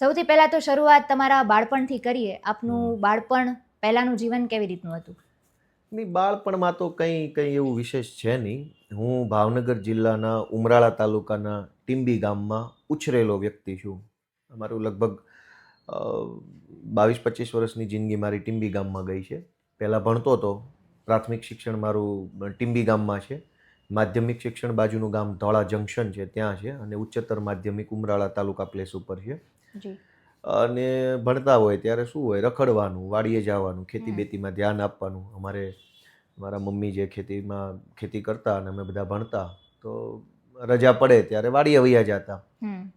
સૌથી પહેલાં તો શરૂઆત તમારા બાળપણથી કરીએ. આપનું બાળપણ પહેલાંનું જીવન કેવી રીતનું હતું? નહીં બાળપણમાં તો કંઈ કંઈ એવું વિશેષ છે નહીં. હું ભાવનગર જિલ્લાના ઉમરાળા તાલુકાના ટીંબી ગામમાં ઉછરેલો વ્યક્તિ છું. અમારું લગભગ બાવીસ પચીસ વર્ષની જિંદગી મારી ટીંબી ગામમાં ગઈ છે. પહેલાં ભણતો હતો પ્રાથમિક શિક્ષણ મારું ટીંબી ગામમાં છે. માધ્યમિક શિક્ષણ બાજુનું ગામ ધોળા જંકશન છે ત્યાં છે અને ઉચ્ચતર માધ્યમિક ઉમરાળા તાલુકા પ્લેસ ઉપર છે. અને ભણતા હોય ત્યારે શું હોય રખડવાનું વાડીએ જવાનું ખેતી બેતીમાં ધ્યાન આપવાનું. અમારે મારા મમ્મી જે ખેતીમાં ખેતી કરતા અને અમે બધા ભણતા તો રજા પડે ત્યારે વાડીએ વૈયા જતા.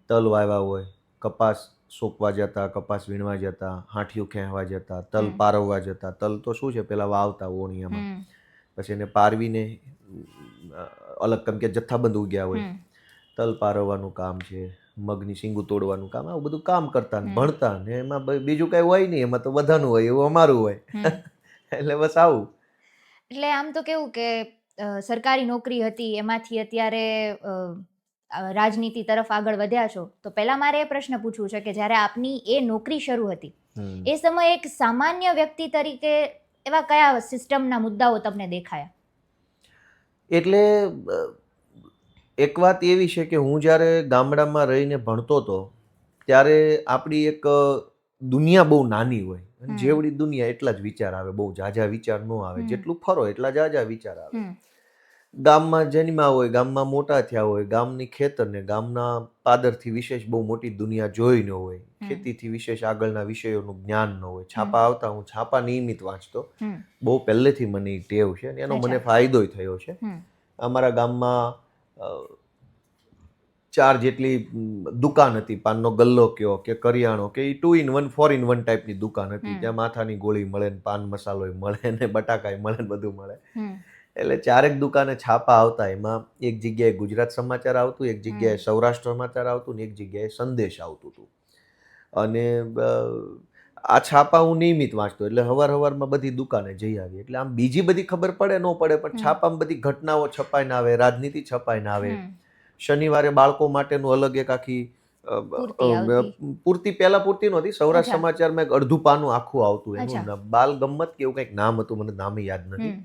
તલ વાવ્યા હોય કપાસ સોંપવા જતા કપાસ વીણવા જતા હાંઠિયું ખેંચવા જતા તલ પારવવા જતા. તલ તો શું છે પેલા વાવતા ઓણિયામાં. પછી એને પારવીને અલગ કેમ કે જથ્થાબંધ ઉગ્યા હોય. તલ પારવવાનું કામ છે. મગની શીંગું તોડવાનું કામ આવું બધું કામ કરતા ને ભણતા ને એમાં બીજું કઈ હોય નહીં એમાં તો બધાનું હોય એવું અમારું હોય. એટલે બસ આવું. એટલે આમ તો કેવું કે સરકારી નોકરી હતી એમાંથી અત્યારે રાજનીતિ તરફ આગળ વધ્યા છો તો પહેલા મારે એ પ્રશ્ન પૂછવું છે કે જ્યારે આપની એ નોકરી શરૂ હતી એ સમયે એક સામાન્ય વ્યક્તિ તરીકે એવા કયા સિસ્ટમના મુદ્દાઓ તમને દેખાયા? એટલે એક વાત એવી છે કે હું જ્યારે ગામડામાં રહીને ભણતો હતો ત્યારે આપણી એક દુનિયા બહુ નાની હોય. અને જેવડી દુનિયા એટલા જ વિચાર આવે બહુ જાજા વિચાર ન આવે. જેટલું ફરો એટલા જાજા વિચાર આવે. ગામમાં જન્મ્યા હોય ગામમાં મોટા થયા હોય ગામની ખેતરને ગામના પાદરથી વિશેષ બહુ મોટી દુનિયા જોઈ ન હોય. ખેતીથી વિશેષ આગળના વિષયોનું જ્ઞાન ન હોય. છાપા આવતા હું છાપા નિયમિત વાંચતો. બહુ પહેલેથી મને ટેવ છે અને એનો મને ફાયદો ફાયદોય થયો છે. અમારા ગામમાં ચાર જેટલી દુકાન હતી પાનનો ગલ્લો કયો કે કરિયાણો કે એ two in one four in one ટાઈપની દુકાન હતી જ્યાં ત્યાં માથાની ગોળી મળે ને પાન મસાલોય મળે ને બટાકા મળે ને બધું મળે. એટલે ચારેક દુકાને છાપા આવતા એમાં એક જગ્યાએ ગુજરાત સમાચાર આવતું એક જગ્યાએ સૌરાષ્ટ્ર સમાચાર આવતું ને એક જગ્યાએ સંદેશ આવતું હતું અને આ છાપા હું નિયમિત વાંચતો એટલે હવાર હવારમાં બધી દુકાને જઈ આવી. એટલે આમ બીજી બધી ખબર પડે ન પડે પણ છાપામાં બધી ઘટનાઓ છપાઈને આવે રાજનીતિ છપાઈને આવે. શનિવારે બાળકો માટેનું અલગ એક આખી પૂરતી પહેલા પૂરતી નહોતી સૌરાષ્ટ્ર સમાચારમાં એક અડધું પાનું આખું આવતું એનું બાલ ગમ્મત કે એવું કંઈક નામ હતું મને નામ યાદ નથી.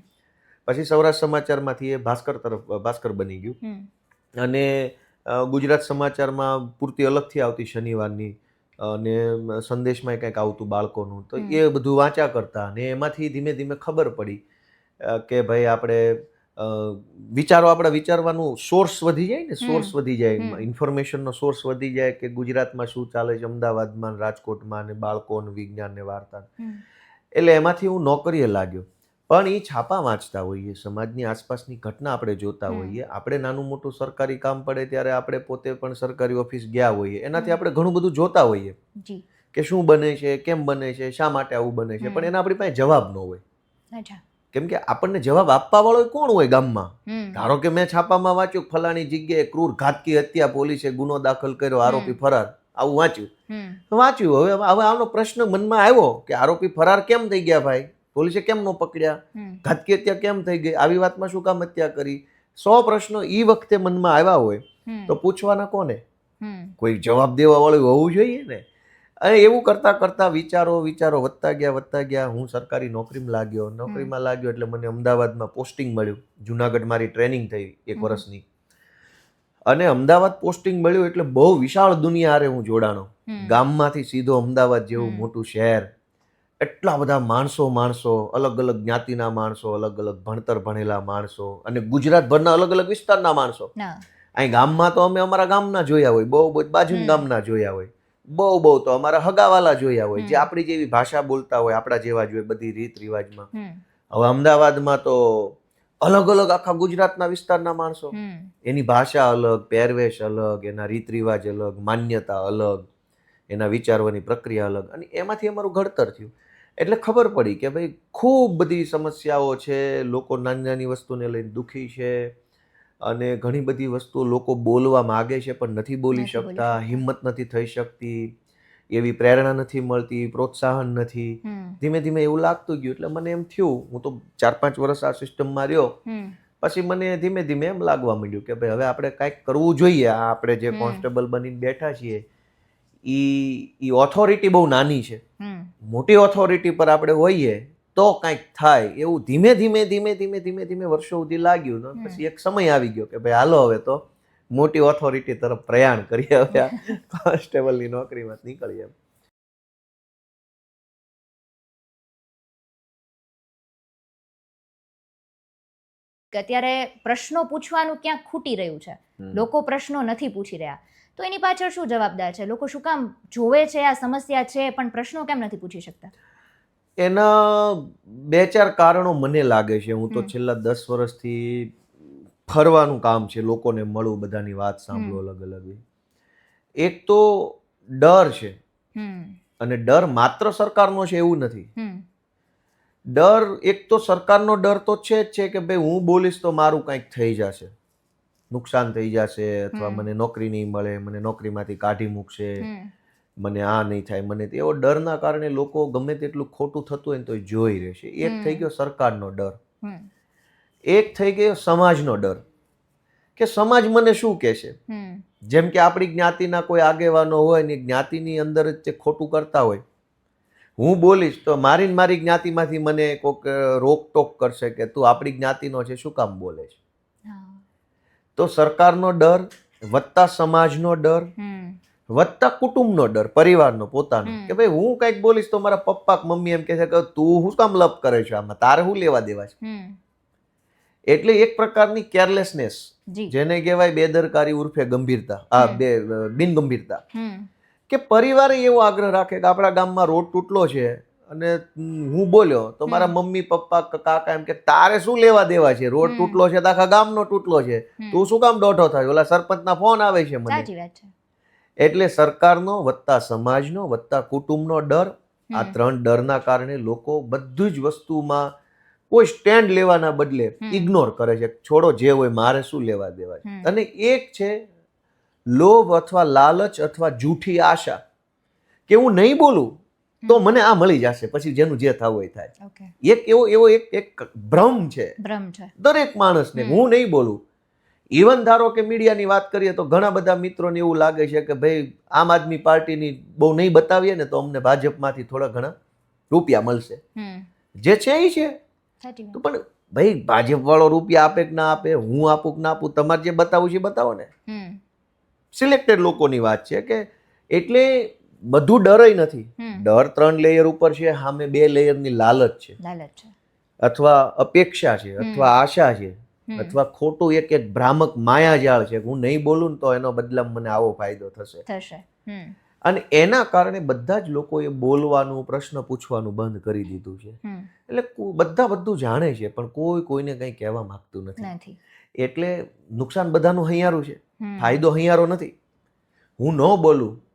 પછી સૌરાષ્ટ્ર સમાચારમાંથી એ ભાસ્કર તરફ ભાસ્કર બની ગયું. અને ગુજરાત સમાચારમાં પૂર્તિ અલગથી આવતી શનિવારની. અને સંદેશમાં કંઈક આવતું બાળકોનું. તો એ બધું વાંચ્યા કરતા અને એમાંથી ધીમે ધીમે ખબર પડી કે ભાઈ આપણે વિચારો આપણે વિચારવાનું સોર્સ વધી જાય ને સોર્સ વધી જાય ઇન્ફોર્મેશનનો સોર્સ વધી જાય કે ગુજરાતમાં શું ચાલે છે અમદાવાદમાં રાજકોટમાં ને બાળકો વિજ્ઞાન ને વાર્તા એટલે એમાંથી હું નોકરીએ લાગ્યો. પણ એ છાપા વાંચતા હોઈએ સમાજની આસપાસની ઘટના આપણે જોતા હોઈએ આપણે નાનું મોટું સરકારી કામ પડે ત્યારે આપણે પોતે પણ સરકારી ઓફિસ ગયા હોઈએ એનાથી. આપણે ઘણું બધું જોતા હોઈએ કે શું બને છે કેમ બને છે શા માટે આવું બને છે પણ એના આપણી પાસે જવાબ ન હોય. કેમ કે આપણને જવાબ આપવા વાળો કોણ હોય ગામમાં? ધારો કે મેં છાપામાં વાંચ્યું ફલાણી જગ્યાએ ક્રૂર ઘાતકી હત્યા પોલીસે ગુનો દાખલ કર્યો આરોપી ફરાર આવું વાંચ્યું. વાંચ્યું હવે હવે આનો પ્રશ્ન મનમાં આવ્યો કે આરોપી ફરાર કેમ થઈ ગયા ભાઈ? પોલીસે કેમ ન પકડ્યા? ઘાતકી હત્યા કેમ થઈ ગઈ? આવી વાતમાં શું કામ હત્યા કરી? સો પ્રશ્નો એ વખતે મનમાં આવ્યા હોય તો પૂછવાના કોને? કોઈ જવાબ દેવા વાળું હોવું જોઈએ ને? અને એવું કરતા કરતા વિચારો વિચારો વધતા ગયા વધતા ગયા. હું સરકારી નોકરીમાં લાગ્યો નોકરીમાં લાગ્યો એટલે મને અમદાવાદમાં પોસ્ટિંગ મળ્યું. જુનાગઢ મારી ટ્રેનિંગ થઈ એક વર્ષની. અને અમદાવાદ પોસ્ટિંગ મળ્યું એટલે બહુ વિશાળ દુનિયા હારે હું જોડાણો. ગામમાંથી સીધો અમદાવાદ જેવું મોટું શહેર. એટલા બધા માણસો માણસો અલગ અલગ જ્ઞાતિના માણસો અલગ અલગ ભણતર ભણેલા માણસો અને ગુજરાતભરના અલગ અલગ વિસ્તારના માણસો. અહીં ગામમાં તો અમે અમારા ગામના જોયા હોય બહુ બહુ બાજુના હમ. ગામના જોયા હોય બહુ બહુ તો અમારા હગાવાલા જોયા હોય જે આપણી જેવી ભાષા બોલતા હોય આપણા જેવા જ હોય બધી રીત રિવાજમાં. હવે અમદાવાદમાં તો અલગ અલગ આખા ગુજરાતના વિસ્તારના માણસો. એની ભાષા અલગ પહેરવેશ અલગ એના રીત રિવાજ અલગ માન્યતા અલગ એના વિચારવાની પ્રક્રિયા અલગ અને એમાંથી અમારું ઘડતર થયું. એટલે ખબર પડી કે ભાઈ ખૂબ બધી સમસ્યાઓ છે લોકો નાની નાની વસ્તુને લઈને દુઃખી છે અને ઘણી બધી વસ્તુ લોકો બોલવા માગે છે પણ નથી બોલી શકતા. હિંમત નથી થઈ શકતી એવી પ્રેરણા નથી મળતી પ્રોત્સાહન નથી. ધીમે ધીમે એવું લાગતું ગયું એટલે મને એમ થયું હું તો ચાર પાંચ વર્ષ આ સિસ્ટમમાં રહ્યો. પછી મને ધીમે ધીમે એમ લાગવા માંડ્યું કે ભાઈ હવે આપણે કાંઈક કરવું જોઈએ આપણે જે કોન્સ્ટેબલ બનીને બેઠા છીએ ઈ એ ઓથોરિટી બહુ નાની છે. મોટી ઓથોરિટી પર આપણે હોઈએ તો કાંઈક થાય. એવું ધીમે ધીમે ધીમે ધીમે ધીમે ધીમે વર્ષો સુધી લાગ્યું પછી એક સમય આવી ગયો કે ભાઈ હાલો હવે તો મોટી ઓથોરિટી તરફ પ્રયાણ કરીએ હવે આ કોન્સ્ટેબલની નોકરીમાં નીકળીએ કે અત્યારે પ્રશ્નો પૂછવાનું ક્યાંક ખૂટી રહ્યું છે. લોકો પ્રશ્નો નથી પૂછી રહ્યા. તો એની પાછળ શું જવાબદાર છે? લોકો શું કામ જોવે છે? આ સમસ્યા છે? પણ પ્રશ્નો કેમ નથી પૂછી શકતા? એના બે ચાર કારણો મને લાગે છે. હું તો છેલ્લા દસ વર્ષથી ફરવાનું કામ છે. લોકોને મળું બધાની વાત સાંભળો અલગ અલગ. એક તો ડર છે. અને ડર માત્ર સરકારનો છે એવું નથી. ડર એક તો સરકારનો ડર તો છે જ છે કે ભાઈ હું બોલીશ તો મારું કંઈક થઈ જશે. નુકસાન થઈ જશે અથવા મને નોકરી નહીં મળે મને નોકરીમાંથી કાઢી મૂકશે મને આ નહીં થાય મને તે- એવો ડરના કારણે લોકો ગમે તેટલું ખોટું થતું હોય ને તો જોઈ રહેશે એક થઈ ગયો સરકારનો ડર. એક થઈ ગયો સમાજનો ડર. કે સમાજ મને શું કહેશે જેમ કે આપણી જ્ઞાતિના કોઈ આગેવાનો હોય ને જ્ઞાતિની અંદર જ તે ખોટું કરતા હોય. હું બોલીશ તો મારી ને મારી જ્ઞાતિમાંથી મને કોઈક રોકટોક કરશે કે તું આપણી જ્ઞાતિનો છે શું કામ બોલે છે? તો સરકારનો ડર વત્તા સમાજનો ડર વધતા કુટુંબનો ડર પરિવારનો પોતાનો. કે ભાઈ હું કંઈક બોલીશ તો મારા પપ્પા મમ્મી એમ કહે છે કે તું શું કામ લપ કરે છે આમાં? તારે શું લેવા દેવા છે? એટલે એક પ્રકારની કેરલેસનેસ જેને કહેવાય બેદરકારી ઉર્ફે ગંભીરતા. આ બે બિન ગંભીરતા કે પરિવારે એવો આગ્રહ રાખે કે આપણા ગામમાં રોડ તૂટલો છે અને હું બોલ્યો તો મારા મમ્મી પપ્પા ક- કાકા એમ કે તારે શું લેવા દેવા છે? રોડ તૂટલો છે તો આખા ગામનો તૂટલો છે. તું શું કામ દોઢો થાય? ઓલા સરપંચના ફોન આવે છે મને. એટલે સરકારનો વત્તા સમાજનો વત્તા કુટુંબનો ડર આ ત્રણ ડરના કારણે લોકો બધું જ વસ્તુમાં કોઈ સ્ટેન્ડ લેવાના બદલે ઇગ્નોર કરે છે. છોડો જે હોય મારે શું લેવા દેવા છે? અને એક છે લોભ અથવા લાલચ અથવા જૂઠી આશા કે હું નહીં બોલું તો મને આ મળી જશે. પછી જેનું જે થવું હોય થાય. એક એવો એવો એક એક ભ્રમ છે. ભ્રમ છે. દરેક માણસને. હું નહીં બોલું. ઇવન ધારો કે મીડિયાની વાત કરીએ તો ઘણા બધા મિત્રોને એવું લાગે છે કે ભાઈ આમ આદમી પાર્ટીની બહુ નહીં બતાવીએ ને તો અમને ભાજપમાંથી થોડા ઘણા રૂપિયા મળશે. જે છે એ છે. તો પણ ભાઈ ભાજપ વાળો રૂપિયા આપે કે ના આપે હું આપું કે ના આપું તમારે જે બતાવવું છે એ બતાવો ને. સિલેક્ટેડ લોકોની વાત છે કે એટલે બધું ડરય નથી. ડર ત્રણ લેયર ઉપર છે સામે બે લેયરની લાલચ છે. લાલચ છે. અથવા અપેક્ષા છે અથવા આશા છે અથવા ખોટું એક એક ભ્રામક માયાજાળ છે. હું નહીં બોલું ને તો એનો બદલામાં મને આવો ફાયદો થશે. થશે. અને એના કારણે બધા જ લોકોએ બોલવાનું પ્રશ્ન પૂછવાનું બંધ કરી દીધું છે. એટલે બધા બધું જાણે છે પણ કોઈ કોઈને કંઈ કહેવા માંગતું નથી. નથી. એટલે નુકસાન બધાનું હૈયારું છે. ફાયદો હૈયારો નથી. હું ન બોલું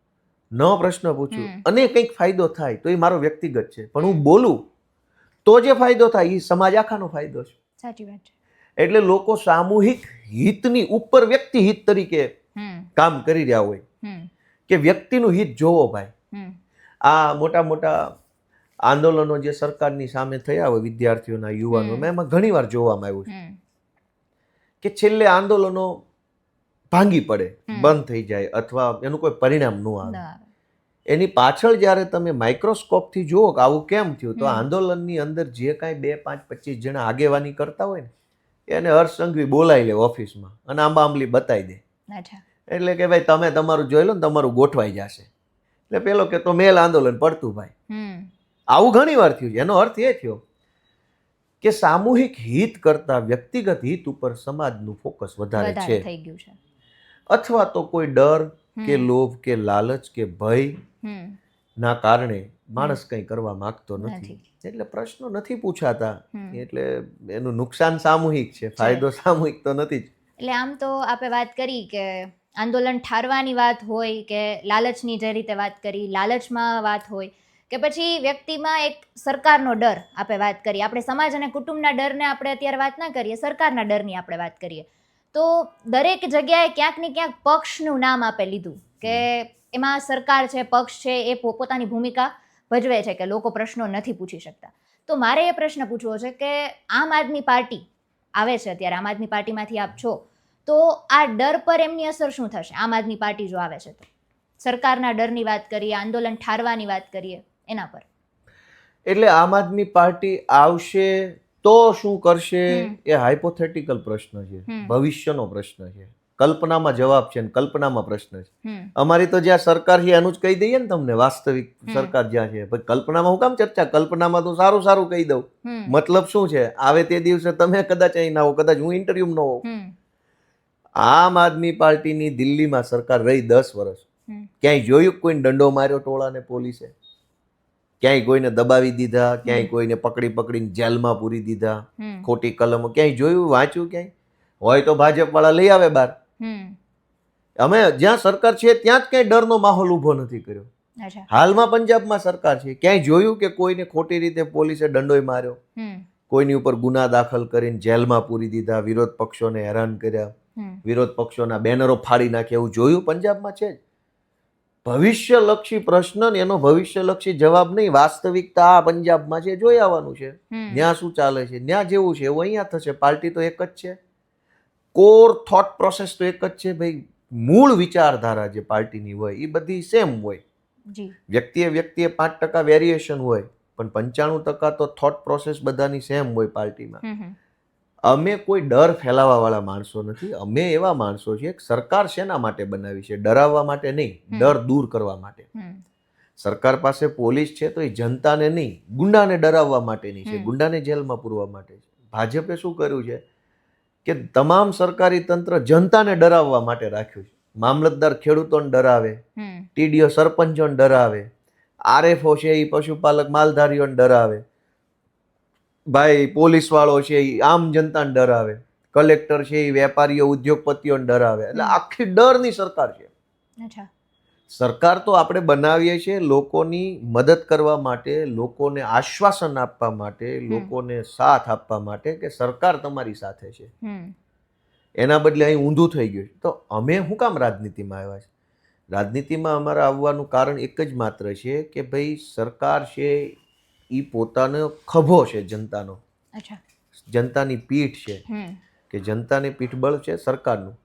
ન પ્રશ્ન પૂછું અને કંઈક ફાયદો થાય તો એ મારો વ્યક્તિગત છે. પણ હું બોલું તો જે ફાયદો થાય એ સમાજ આખાનો ફાયદો છે. સાચી વાત છે. એટલે લોકો સામૂહિક હિતની ઉપર વ્યક્તિ હિત તરીકે કામ કરી રહ્યા હોય. કે વ્યક્તિનું હિત જોવો ભાઈ. આ મોટા મોટા આંદોલનો જે સરકારની સામે થયા હોય વિદ્યાર્થીઓના યુવાનો એમાં ઘણીવાર જોવામાં આવ્યું છે. કે છેલ્લે આંદોલનો ભાંગી પડે બંધ થઈ જાય અથવા એનું કોઈ પરિણામ ન આવે. એની પાછળ જ્યારે તમે માઇક્રોસ્કોપથી જુઓ કે આવું કેમ થયું તો આંદોલનની અંદર જે કાંઈ બે પાંચ પચીસ જણા આગેવાની કરતા હોય ને એને હર્ષ સંઘવી બોલાવી લે ઓફિસમાં અને આંબા આંબલી બતાવી દે. એટલે કે ભાઈ તમે તમારું જોઈ લો ને તમારું ગોઠવાઈ જશે. એટલે પેલો કે તો મેલ આંદોલન પડતું ભાઈ. આવું ઘણી વાર થયું છે. એનો અર્થ એ થયો કે સામૂહિક હિત કરતા વ્યક્તિગત હિત ઉપર સમાજનું ફોકસ વધારે છે. અથવા તો કોઈ ડર કે લોભ કે લાલચ કે ભય ના કારણે માણસ કંઈ કરવા માંગતો નથી. એટલે પ્રશ્નો નથી પૂછાતા. એટલે એનું નુકસાન સામૂહિક છે ફાયદો સામૂહિક તો નથી જ. એટલે આમ તો આપણે વાત કરી કે આંદોલન ઠારવાની વાત હોય કે લાલચની જે રીતે વાત કરી લાલચમાં વાત હોય કે પછી વ્યક્તિમાં એક સરકારનો ડર આપણે વાત કરીએ આપણે સમાજ અને કુટુંબના ડરને આપણે અત્યારે વાત ના કરીએ સરકારના ડરની આપણે વાત કરીએ. તો દરેક જગ્યાએ ક્યાંક ને ક્યાંક પક્ષનું નામ આપે લીધું કે એમાં સરકાર છે, પક્ષ છે, એ પોતાની ભૂમિકા ભજવે છે કે લોકો પ્રશ્નો નથી પૂછી શકતા. તો મારે એ પ્રશ્ન પૂછવો છે કે આમ આદમી પાર્ટી આવે છે અત્યારે, આમ આદમી પાર્ટીમાંથી આપ છો, તો આ ડર પર એમની અસર શું થશે? આમ આદમી પાર્ટી જો આવે છે તો? સરકારના ડરની વાત કરીએ, આંદોલન ઠારવાની વાત કરીએ, એના પર. એટલે આમ આદમી પાર્ટી આવશે તો શું કરશે? એ હાઇપોથેટિકલ પ્રશ્ન છે. ભવિષ્યનો પ્રશ્ન છે. કલ્પનામાં જવાબ છે કલ્પનામાં પ્રશ્ન છે. અમારી તો જ્યાં સરકાર છે એનું જ કહી દઈએ ને તમને વાસ્તવિક સરકાર જ્યાં છે. પછી કલ્પનામાં હું કામ ચર્ચા? કલ્પનામાં તો સારું સારું કહી દઉં. મતલબ શું છે? આવે તે દિવસે તમે કદાચ અહીં ના હો કદાચ હું ઇન્ટરવ્યુ ન હોઉં. આમ આદમી પાર્ટીની દિલ્હીમાં સરકાર રહી દસ વર્ષ. ક્યાંય જોયું કોઈ દંડો માર્યો ટોળાને પોલીસે? ક્યાંય કોઈને દબાવી દીધા ક્યાંય કોઈને પકડી પકડીને જેલમાં પૂરી દીધા ખોટી કલમો ક્યાંય જોયું વાંચ્યું ક્યાંય? હોય તો ભાજપ વાળા લઈ આવે બાર અમે જ્યાં સરકાર છે ત્યાં જ ક્યાંય ડરનો માહોલ ઊભો નથી કર્યો. હાલમાં પંજાબમાં સરકાર છે ક્યાંય જોયું કે કોઈને ખોટી રીતે પોલીસે દંડોય માર્યો? કોઈની ઉપર ગુના દાખલ કરીને જેલમાં પૂરી દીધા વિરોધ પક્ષોને હેરાન કર્યા વિરોધ પક્ષોના બેનરો ફાડી નાખ્યા એવું જોયું પંજાબમાં છે જ? ભવિષ્યલક્ષી પ્રશ્ન ને એનો ભવિષ્યલક્ષી જવાબ નહીં. વાસ્તવિકતા આ પંજાબમાં છે જોઈ આવવાનું છે. ત્યાં શું ચાલે છે? ત્યાં જેવું છે એવું અહીંયા થશે. પાર્ટી તો એક જ છે. કોર થોટ પ્રોસેસ તો એક જ છે ભાઈ. મૂળ વિચારધારા જે પાર્ટીની હોય એ બધી સેમ હોય. વ્યક્તિએ વ્યક્તિએ પાંચ ટકા વેરિએશન હોય પણ પંચાણું ટકા તો થોટ પ્રોસેસ બધાની સેમ હોય પાર્ટીમાં. અમે કોઈ ડર ફેલાવા વાળા માણસો નથી. અમે એવા માણસો છીએ સરકાર શેના માટે બનાવી છે? ડરાવવા માટે નહીં ડર દૂર કરવા માટે. સરકાર પાસે પોલીસ છે તો એ જનતાને નહીં ગુંડાને ડરાવવા માટેની છે હમ. ગુંડાને જેલમાં પૂરવા માટે છે. ભાજપે શું કર્યું છે? કે તમામ સરકારી તંત્ર જનતાને ડરાવવા માટે રાખ્યું છે. મામલતદાર ખેડૂતોને ડરાવે ટીડીઓ સરપંચોને ડરાવે આરએફઓ છે એ પશુપાલક માલધારીઓને ડરાવે. ભાઈ પોલીસ વાળો છે એ આમ જનતાને ડરાવે કલેક્ટર છે એ વેપારીઓ ઉદ્યોગપતિઓને ડરાવે એટલે. આખી ડરની સરકાર છે. સરકાર તો આપણે બનાવીએ છીએ લોકોની મદદ કરવા માટે લોકોને આશ્વાસન આપવા માટે લોકોને સાથ આપવા માટે કે સરકાર તમારી સાથે છે. એના બદલે અહીં ઊંધું થઈ ગયું છે. તો અમે શું કામ રાજનીતિમાં આવ્યા છે રાજનીતિમાં અમારા આવવાનું કારણ એક જ માત્ર છે કે ભાઈ સરકાર છે એ પોતાનો ખભો છે જનતાનો. અચ્છા. જનતાની પીઠ છે. કે જનતાની પીઠબળ છે સરકારનું.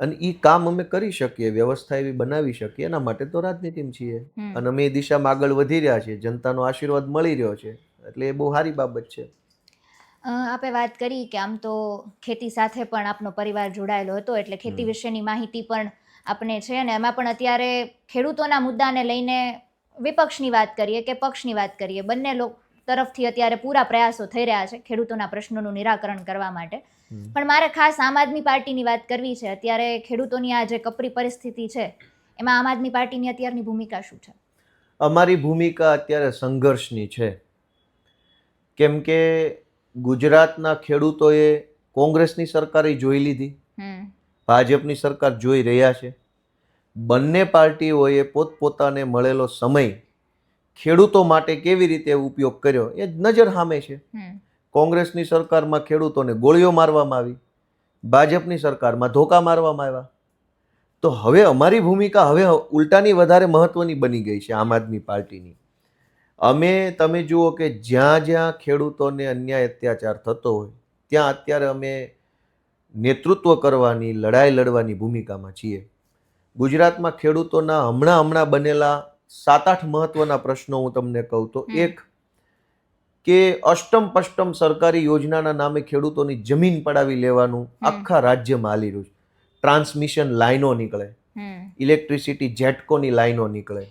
અને એ કામ અમે કરી શકીએ વ્યવસ્થા એવી બનાવી શકીએ. એના માટે તો રાજનીતિમાં છીએ. અને અમે એ દિશામાં આગળ વધી રહ્યા છીએ. જનતાનો આશીર્વાદ મળી રહ્યો છે. એટલે એ બહુ સારી બાબત છે. આપે વાત કરી કે આમ તો ખેતી સાથે પણ આપનો પરિવાર જોડાયેલો હતો. એટલે ખેતી વિશેની માહિતી પણ આપને છે. અને એમાં પણ અત્યારે ખેડૂતોના મુદ્દાને લઈને વિપક્ષની વાત કરીએ કે પક્ષની વાત કરીએ બંને લોકો તરફથી અત્યારે પૂરા પ્રયાસો થઈ રહ્યા છે ખેડૂતોના પ્રશ્નોનું નિરાકરણ કરવા માટે. પણ મારે ખાસ આમ આદમી પાર્ટીની વાત કરવી છે અત્યારે ખેડૂતોની આ જે કપરી પરિસ્થિતિ છે એમાં આમ આદમી પાર્ટીની અત્યારની ભૂમિકા શું છે? અમારી ભૂમિકા અત્યારે સંઘર્ષની છે. કેમ કે ગુજરાતના ખેડૂતોએ કોંગ્રેસની સરકારે જોઈ લીધી. ભાજપની સરકાર જોઈ રહ્યા છે. બંને પાર્ટીઓએ પોતપોતાને મળેલો સમય ખેડૂતો માટે કેવી રીતે ઉપયોગ કર્યો એ જ નજર સામે છે. કોંગ્રેસની સરકારમાં ખેડૂતોને ગોળીઓ મારવામાં આવી ભાજપની સરકારમાં ધોકા મારવામાં આવ્યા. તો હવે અમારી ભૂમિકા હવે ઉલટાની વધારે મહત્વની બની ગઈ છે આમ આદમી પાર્ટીની. અમે તમે જુઓ કે જ્યાં જ્યાં ખેડૂતોને અન્યાય અત્યાચાર થતો હોય ત્યાં અત્યારે અમે નેતૃત્વ કરવાની લડાઈ લડવાની ભૂમિકામાં છીએ. ગુજરાતમાં ખેડૂતોના હમણાં હમણાં બનેલા સાત આઠ મહત્વના પ્રશ્નો હું તમને કહું તો એક કે અષ્ટમ પષ્ટમ સરકારી યોજનાના નામે ખેડૂતોની જમીન પડાવી લેવાનું આખા રાજ્યમાં હાલી રહ્યું છે ટ્રાન્સમિશન લાઈનો નીકળે. ઇલેક્ટ્રિસિટી જેટકોની લાઈનો નીકળે.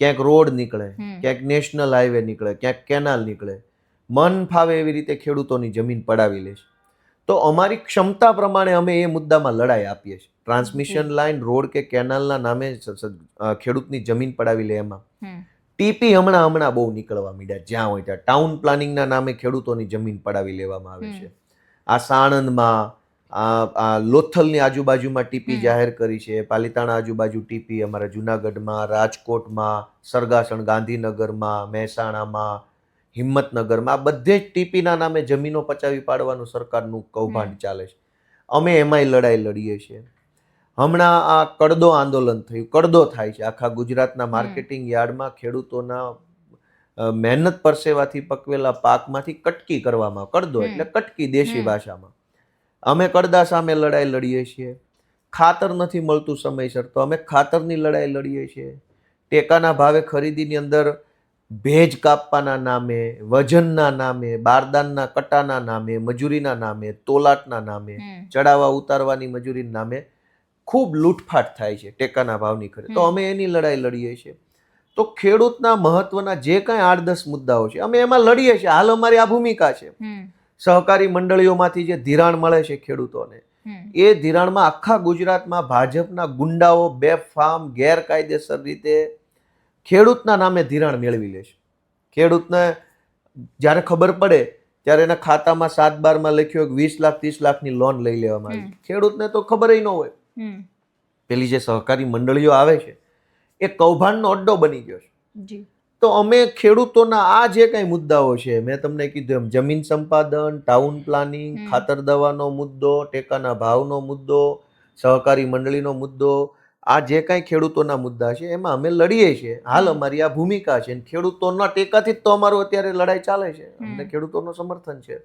ક્યાંક રોડ નીકળે ક્યાંક નેશનલ હાઈવે નીકળે ક્યાંક કેનાલ નીકળે. મન ફાવે એવી રીતે ખેડૂતોની જમીન પડાવી લે છે. તો અમારી ક્ષમતા પ્રમાણે અમે એ મુદ્દામાં લડાઈ આપીએ છીએ. ટ્રાન્સમિશન લાઈન રોડ કે કેનાલના નામે ખેડૂતની જમીન પડાવી લે એમાં. ટીપી હમણાં હમણાં બહુ નીકળવા માંડ્યા જ્યાં હોય ત્યાં. ટાઉન પ્લાનિંગના નામે ખેડૂતોની જમીન પડાવી લેવામાં આવે છે. આ સાણંદમાં આ લોથલની આજુબાજુમાં ટીપી જાહેર કરી છે. પાલિતાણા આજુબાજુ ટીપી અમારા જુનાગઢમાં રાજકોટમાં સરગાસણ ગાંધીનગરમાં મહેસાણામાં હિંમતનગરમાં આ બધે જ ટીપીના નામે જમીનો પચાવી પાડવાનું સરકારનું કૌભાંડ ચાલે છે. અમે એમાંય લડાઈ લડીએ છીએ. હમણાં આ કડદો આંદોલન થયું કડદો થાય છે. આખા ગુજરાતના માર્કેટિંગ યાર્ડમાં ખેડૂતોના મહેનત પરસેવાથી પકવેલા પાકમાંથી કટકી કરવામાં કડદો એટલે કટકી દેશી ભાષામાં. અમે કડદા સામે લડાઈ લડીએ છીએ. ખાતર નથી મળતું સમયસર તો અમે ખાતરની લડાઈ લડીએ છીએ. ટેકાના ભાવે ખરીદીની અંદર ભેજ કાપવાના નામે વજનના નામે બારદાનના કટાના નામે મજૂરીના નામે તોલાટના નામે ચડાવવા ઉતારવાની મજૂરીના નામે ખૂબ લૂંટફાટ થાય છે ટેકાના ભાવની ખરે. તો અમે એની લડાઈ લડીએ છીએ. તો ખેડૂતના મહત્વના જે કાંઈ આઠ દસ મુદ્દાઓ છે અમે એમાં લડીએ છીએ. હાલ અમારી આ ભૂમિકા છે. સહકારી મંડળીઓમાંથી જે ધિરાણ મળે છે ખેડૂતોને એ ધિરાણમાં આખા ગુજરાતમાં ભાજપના ગુંડાઓ બે ફાર્મ ગેરકાયદેસર રીતે ખેડૂતના નામે ધિરાણ મેળવી લે છે. ખેડૂતને જ્યારે ખબર પડે ત્યારે એના ખાતામાં સાત બારમાં લખ્યું કે વીસ લાખ ત્રીસ લાખની લોન લઈ લેવામાં આવી. ખેડૂતને તો ખબર ન હોય. પેલી જે સહકારી મંડળીઓ આવે છે એ કૌભાંડનો અડ્ડો બની ગયો છે. તો અમે ખેડૂતોના આ જે કંઈ મુદ્દાઓ છે મેં તમને કીધું એમ જમીન સંપાદન ટાઉન પ્લાનિંગ ખાતર દવાનો મુદ્દો ટેકાના ભાવનો મુદ્દો સહકારી મંડળીનો મુદ્દો આ જે કાંઈ ખેડૂતોના મુદ્દા છે એમાં અમે લડીએ છીએ. હાલ અમારી આ ભૂમિકા છે ખેડૂતોના ટેકાથી જ તો અમારું અત્યારે લડાઈ ચાલે છે. અમને. ખેડૂતોનું સમર્થન છે.